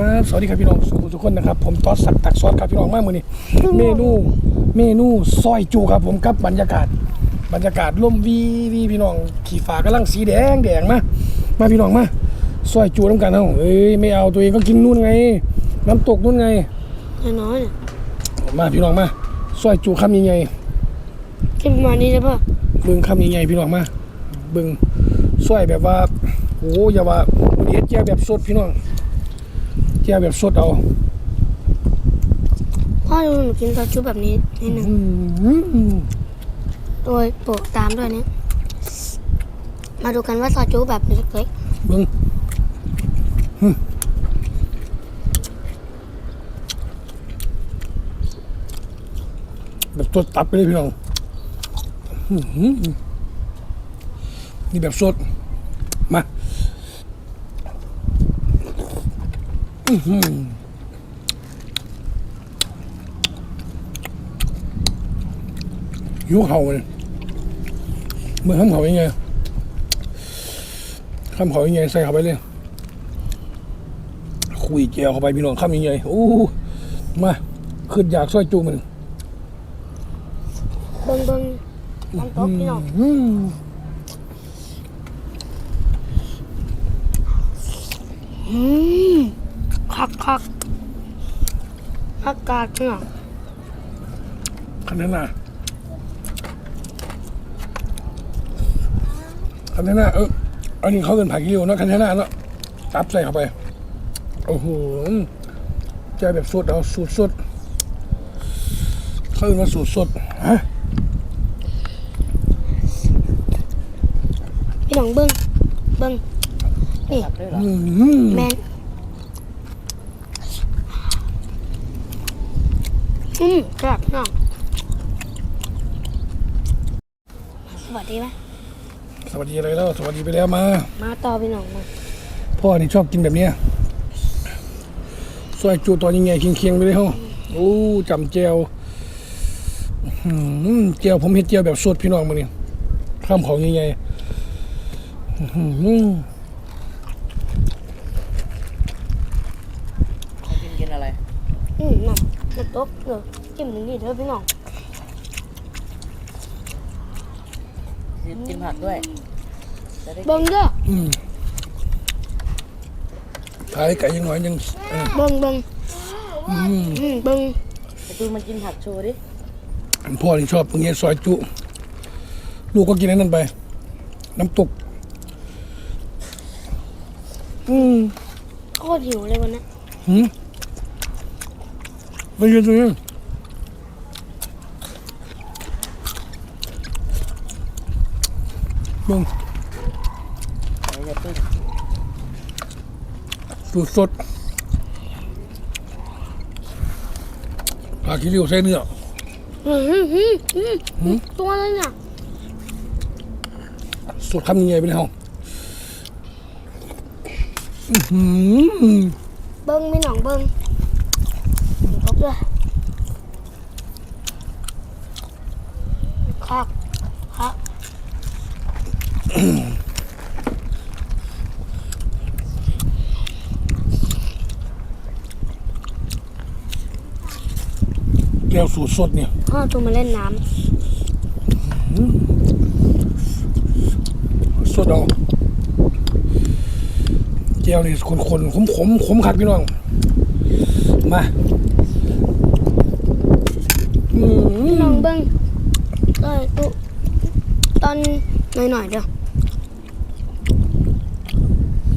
ครับสวัสดีครับพี่น้องสุขุมทุกคนนะครับผมตอสสักดิ์ตักซอสครับพี่น้องมากมือนี้เมนูเมนูซอยจูครับผมกับบรรยากาศ บรรยากาศร่มวีวีพี่น้องขี่ฟ้ากำลังสีแดงแดงมามาพี่น้องมาซอยจูน้ำกันเอาเอ้ยไม่เอาตัวเองก็กินนู่นไง น้ำตกนู่นไงน้อยๆเนี่ยมาพี่น้องมาซอยจูคำยังไงกินประมาณนี้ใช่ปะเบิ่งคำยังไงพี่น้องมาเบิ่งซอยแบบว่าโอ้อย่าว่าวันนี้เฮ็ดแจ่วแบบสดพี่น้อง แจ่วแบบสดเอาพ่อดูหนูกินซอสชุบแบบนี้นิดนึงอืมโดยโปะตามด้วยนี้ มาดูกันว่าซอสชุบแบบเล็กเบิ่งหึแบบสดตับไปเลยพี่น้องอื้อหือนี่แบบสด มา อื้อหือหิวเห่าเลยเมื่อทำเห่ายังไงทำเห่ายังไงใส่เข้าไปเลย คุยเจียวเข้าไปพี่น้องคำยังไงโอ้มาขึ้นอยากซอยจูมันๆเบิ้งเบิ้งน้ำตกพี่น้องอืม อืมคักคักอากาศพี่น้องคันนั้นน่ะคันนั้นน่ะเอออันนี้เขาเกินผักกิ้วเนาะคันนั้นน่ะเนาะตับใส่เข้าไป โอ้โหเจอแบบสดเอาสูตรสดเขาเรียกว่าสูตรสดฮะพี่น้องเบิ้งเบิ้งนี่อืมแมน อืมครับพี่น้องสวัสดีไหมสวัสดีอะไรแล้ว สวัสดีไปแล้วมา มาต่อพี่น้องมาพ่อนี่ชอบกินแบบเนี้ยซอยจูตอนยังไงเคียงๆไปเลยเฮาโอ้จำเจียวอื้อหือเจียวผมเห็ดเจียวแบบสดพี่น้องมาเนี่ยข้ามของยังไงอื้อหือเขากินกินอะไร อืมน้ำ น้ำตกเออจิ้มหนึ่งนิดเถอะพี่น้องกินกินผักด้วยจะได้เบิ้งเด้ออืมขายไก่ยังหน่อยยังเออเบิ้งเบิ้งอืมอืมเบิ้งไปดูมันกินผักโชว์ดิพ่อนี่ชอบอย่างเงี้ยซอยจุ ลูกก็กินอันนั้นไป น้ำตก อืมโคตรหิวเลยวันนี้หืม ไปยืนตรงนี้มึงไหนจะตึ้งสูตรสดปลาคิริวใส่เนื้ออืมอืมอืมอืมตัวอะไรเนี่ยสดคำยังไงไปเลยเฮาอื้อหือเบิ้งพี่น้องเบิ้งน้ำตกด้วย ครับครับแก้วสูตรสดเนี่ยพ่อตัวมาเล่นน้สดเอาแก้วนี่คนคนขมขมขมขัดพี่น้อง มาอืำพี่มน้องเบิ้ง เอ้ยตุตอนหน่อยหน่อยๆเดี๋ยว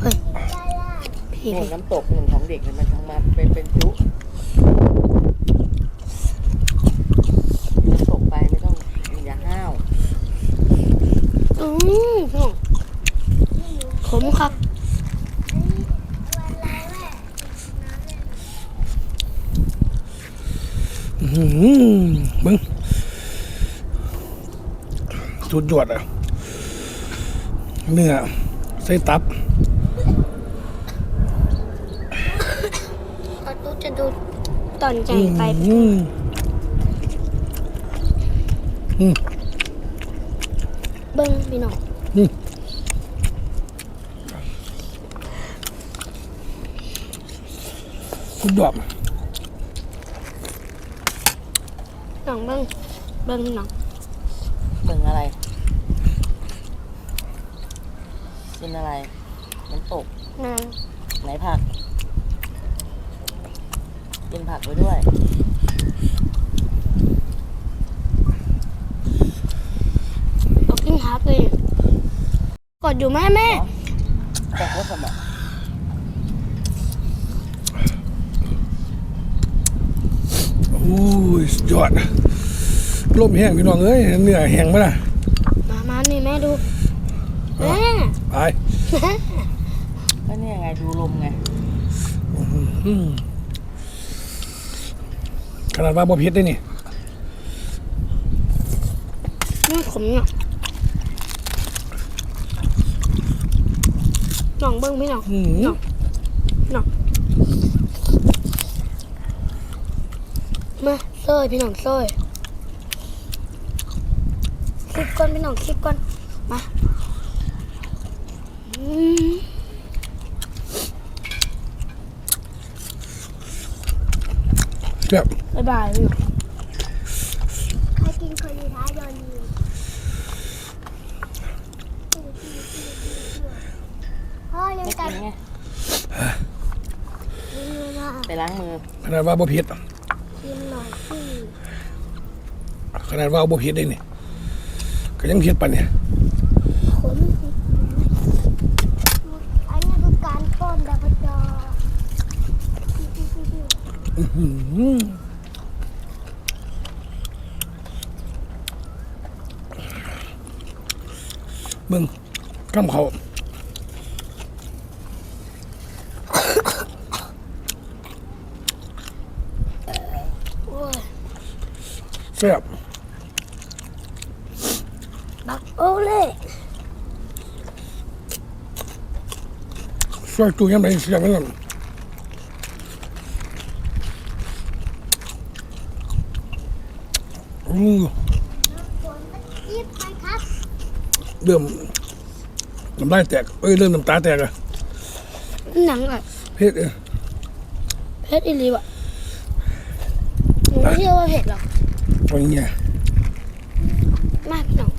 เฮ้ยพี่หนุพี่นน้ำตกหนึ่งของเด็กเนี่ยมันทำมาเป็นเป็นจุน้ำตกไปไม่ต้องอย่าห้าว อืมพี่น้องขมครับ อื้อหือมึง สุดยอดอะเนื้อใส่ตับก็ตุจะดูตอนใจไปอืมอืมเบิ้งพี่น้องอืมสุดยอดหนังเบิ้งเบิ้งหนังเบิ่งอะไร กินอะไรน้ำตกหนังไหนผัก กินผักไปด้วยเอากินฮักเลยกดอยู่แม่แม่จากรถสมองอู้ยสุดยอดลมแห้งพี่น้องเอ้ยเนื้อแห้งมาละมามานี่แม่ดูแม่ ไปก็เนี่ยไงดูลมไงอืมขนาดว่าบ่เผ็ดได้นี่นี่ขมเนี่ยหนังเบิ้งพี่หนังอืมหนังหนังมาเซยพี่หนังเซยคลิปก่อนพี่หนังคลิปก่อนมาอืม แบบบ๊ายบายพี่หนังใครกินคนสุดท้ายโดนยิงพ่อยังไม่กักิดนไงมือมาไปล้างมือขนาดว่าบ่เผ็ดกินหน่อยสิขนาดว่าบ่เผ็ดได้นี่ก็ยังเผ็ดปานเนี่ยขมสิอันนี้คือ การป้อนแบบจออื้อหือเบิ่งกำเขาโอ้ยแซ่บบักโอเล่ ซอยจูยามใดเสียงนั่นอือยิบไปครับเริ่มน้ำลายแตก เอ้ย เริ่มน้ำตาแตกอะหนังอะเผ็ดเอ้ยเผ็ดอีหลีวะหนูไม่เชื่อว่าเผ็ดหรอกเอาอย่างเงี้ยมากพี่หนัง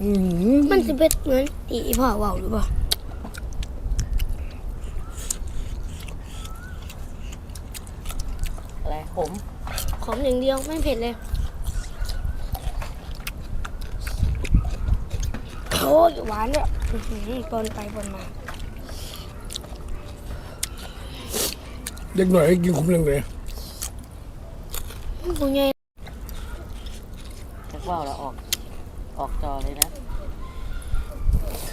อืมมันจะเผ็ดเหมือนอีพ่อเว่าหรือเปล่า อะไร ขมขมอย่างเดียวไม่เผ็ดเลย โอ้ยหวานด้วยอื้อหือปนไปปนมา เด็กหน่อยให้กินขมเรื่องเลยคุณยายจากว่าวเราออก ออกจอเลยนะ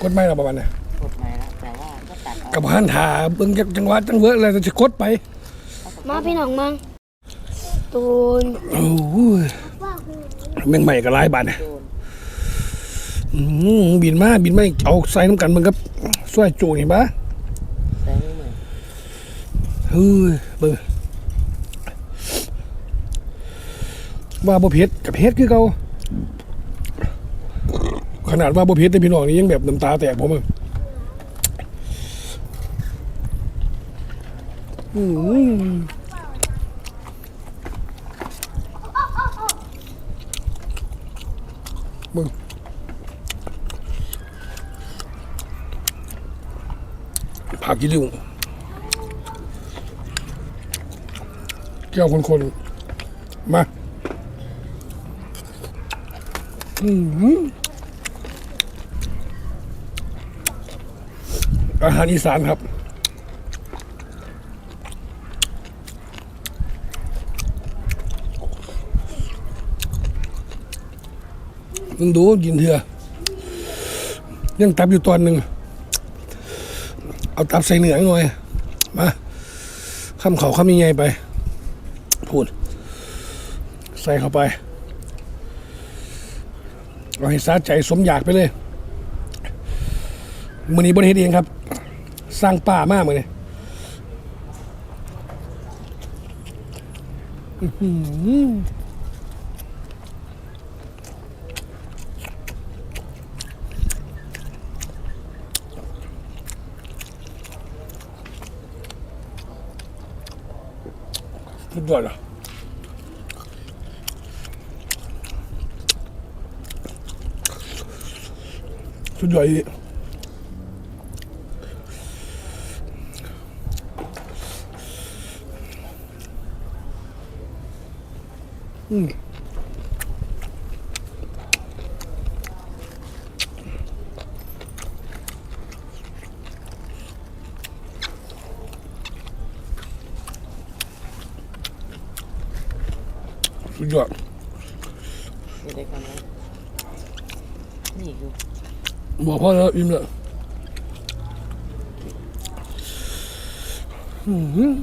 กดไม่ละประมาณเนี่ยกดใหม่ละแต่ว่าก็ตัดเอากับหันถาเบิ่งจังหวะจังเวอะอะไรจะกดไป มาพี่หนังมัง ตูนโอ้ยว่าคือแม่งใหม่กับหลายบาทเนี่ยโดนอืมบินมาบินมาเอาใส่น้ำกันมึงกับซอยจูนี่ปะใส่มือมือเฮ้ยเบิ่งว่าบ่เผ็ดกับเผ็ดคือเก่าขนาดว่าบ่เผ็ดแต่พี่น้องนี่ยังแบบน้ำตาแตกผมอะอืม ผักกี่ลิ้วแก้วคนๆ มา อืมอาหารอีสานครับมึงดูกินเถอะยังตับอยู่ตอนหนึ่ง เอาตับใส่เนื้อหน่อย มาข้ามเขาข้ามยังไงไป พูด ใส่เข้าไปเราให้สาใจสมอยากไปเลยมือนี้บริเฮ็ดเองครับ สร้างป่ามากมือนี้อื้อหือ ดอะสุดยอดอีกอืม สุดยอดอยู่ด้วยกันไหมนี่อยู่บอกพ่อแล้วอิ่มแล้วอืม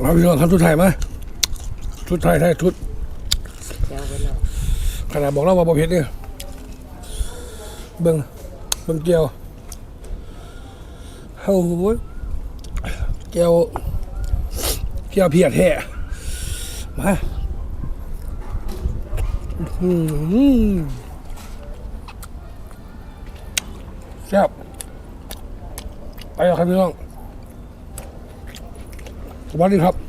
เอาพี่น้องทำชุดไทยไหมาชุดไทยไทยชุดแก้วไปแล้วขนาดบอกเราว่าบ่เผ็ดเนี่ย เบิ่งเบิ่งเกียวเฮ้ยเกียวเกียวเพียดแท้มาอืมแซ่บไปแล้วครับพี่น้องสวัสดีครับ